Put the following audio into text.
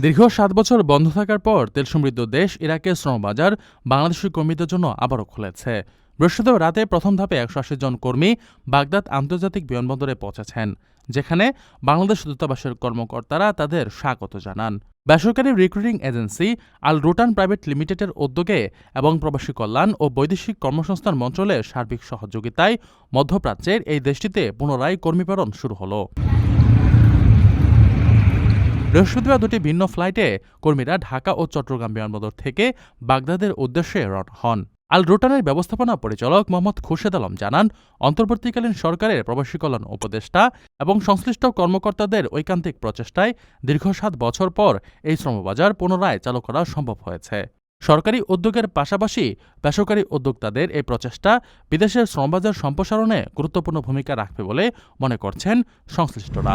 দীর্ঘ সাত বছর বন্ধ থাকার পর তেল সমৃদ্ধ দেশ ইরাকের শ্রমবাজার বাংলাদেশি কর্মীদের জন্য আবারও খুলেছে। বৃহস্পতিবার রাতে প্রথম ধাপে একশো আশি জন কর্মী বাগদাদ আন্তর্জাতিক বিমানবন্দরে পৌঁছেছেন, যেখানে বাংলাদেশ দূতাবাসের কর্মকর্তারা তাদের স্বাগত জানান। বেসরকারি recruiting agency Al Rutan private লিমিটেডের উদ্যোগে এবং প্রবাসী কল্যাণ ও বৈদেশিক কর্মসংস্থান মন্ত্রণালয়ের সার্বিক সহযোগিতায় মধ্যপ্রাচ্যের এই দেশটিতে পুনরায় কর্মী শুরু হলো। বৃহস্পতিবার দুটি ভিন্ন ফ্লাইটে কর্মীরা ঢাকা ও চট্টগ্রাম বিমানবন্দর থেকে বাগদাদের উদ্দেশ্যে রওনা হন। আল রুটানের ব্যবস্থাপনা পরিচালক মোহাম্মদ খুরশেদ আলম জানান, অন্তর্বর্তীকালীন সরকারের প্রবাসী কল্যাণ উপদেষ্টা এবং সংশ্লিষ্ট কর্মকর্তাদের ঐকান্তিক প্রচেষ্টায় দীর্ঘ সাত বছর পর এই শ্রমবাজার পুনরায় চালু করা সম্ভব হয়েছে। সরকারি উদ্যোগের পাশাপাশি বেসরকারি উদ্যোক্তাদের এই প্রচেষ্টা বিদেশের শ্রমবাজার সম্প্রসারণে গুরুত্বপূর্ণ ভূমিকা রাখবে বলে মনে করছেন সংশ্লিষ্টরা।